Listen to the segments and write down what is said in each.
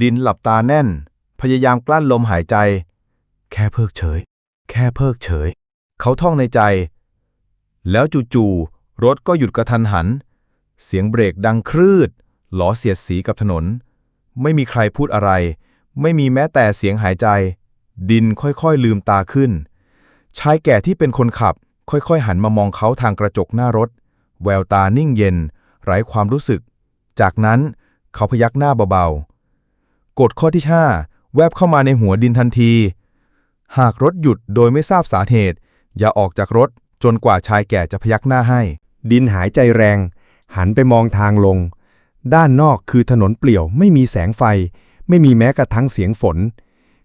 ดินหลับตาแน่น พยายามกลั้นลมหายใจ แค่เพิกเฉย แค่เพิกเฉย เขาท่องในใจ แล้วจู่ๆรถก็หยุดกระทันหัน เสียงเบรกดังครืด หลอเสียดสีกับถนน ไม่มีใครพูดอะไร ไม่มีแม้แต่เสียงหายใจ ดินค่อยๆลืมตาขึ้น ชายแก่ที่เป็นคนขับ ค่อยๆหันมามองเขาทางกระจกหน้ารถ แววตานิ่งเย็น ไร้ความรู้สึก จากนั้นเขาพยักหน้าเบาๆ กฎข้อที่ 5 แวบเข้ามาในหัวดินทันที หากรถหยุดโดยไม่ทราบสาเหตุ อย่าออกจากรถจนกว่าชายแก่จะพยักหน้าให้ ดินหายใจแรง หันไปมองทางลง ด้านนอกคือถนนเปลี่ยวไม่มีแสงไฟ ไม่มีแม้กระทั่งเสียงฝน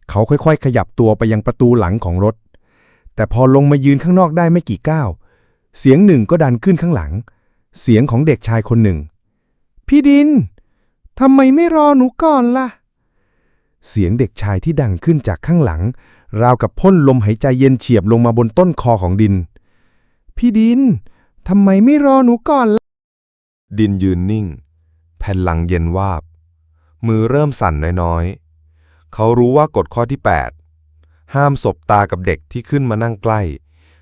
เขาค่อยๆ ขยับตัวไปยังประตูหลังของรถ แต่พอลงมายืนข้างนอกได้ไม่กี่ก้าวเสียงหนึ่งก็ดันขึ้นข้างหลัง เสียงของเด็กชายคนหนึ่ง พี่ดินทำไมไม่รอหนูก่อนล่ะ เสียงเด็กชายที่ดังขึ้นจากข้างหลัง ราวกับพ่นลมหายใจเย็นเฉียบลงมาบนต้นคอของดิน พี่ดิน ทำไมไม่รอหนูก่อนล่ะ ดินยืนนิ่ง แผ่นหลังเย็นวาบ มือเริ่มสั่นน้อยๆ เขารู้ว่ากฎข้อที่ 8 ห้ามสบตากับเด็กที่ขึ้นมานั่งใกล้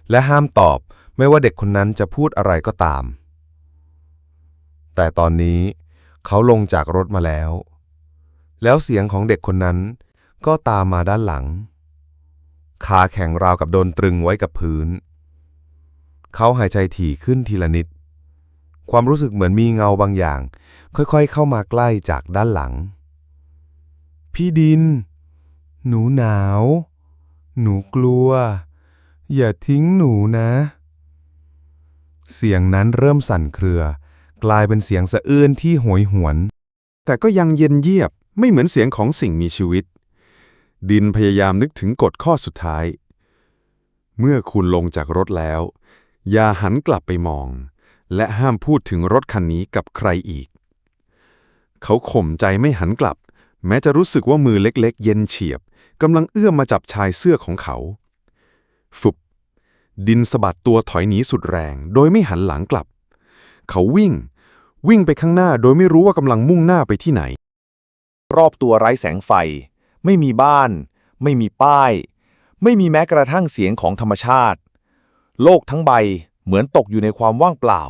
และห้ามตอบไม่ว่าเด็กคนนั้นจะพูดอะไรก็ตาม แต่ตอนนี้เขาลงจากรถมาแล้ว แล้วเสียงของเด็กคนนั้นก็ตามมาด้านหลัง ขาแข็งราวกับโดนตรึงไว้กับพื้น เขาหายใจถี่ขึ้นทีละนิด ความรู้สึกเหมือนมีเงาบางอย่าง ค่อยๆ เข้ามาใกล้จากด้านหลัง พี่ดิน หนูหนาว หนูกลัว อย่าทิ้งหนูนะ เสียงนั้นเริ่มสั่นเครือ กลายเป็นเสียงสะอื้นที่โหยหวน แต่ก็ยังเย็นเยียบ ไม่เหมือนเสียงของสิ่งมีชีวิต ดินพยายามนึกถึงกฎข้อสุดท้าย เมื่อคุณลงจากรถแล้ว อย่าหันกลับไปมอง และห้ามพูดถึงรถคันนี้กับใครอีก เขาข่มใจไม่หันกลับ แม้จะรู้สึกว่ามือเล็กๆ เย็นเฉียบกำลังเอื้อมมาจับชายเสื้อของเขา ฟุบ ดินสะบัดตัวถอยหนีสุดแรง โดยไม่หันหลังกลับ เขาวิ่ง วิ่งไปข้างหน้าโดยไม่รู้ว่ากำลังมุ่งหน้าไปที่ไหน รอบตัวไร้แสงไฟ ไม่มีบ้าน ไม่มีป้าย ไม่มีแม้กระทั่งเสียงของธรรมชาติ โลกทั้งใบเหมือนตกอยู่ในความว่างเปล่า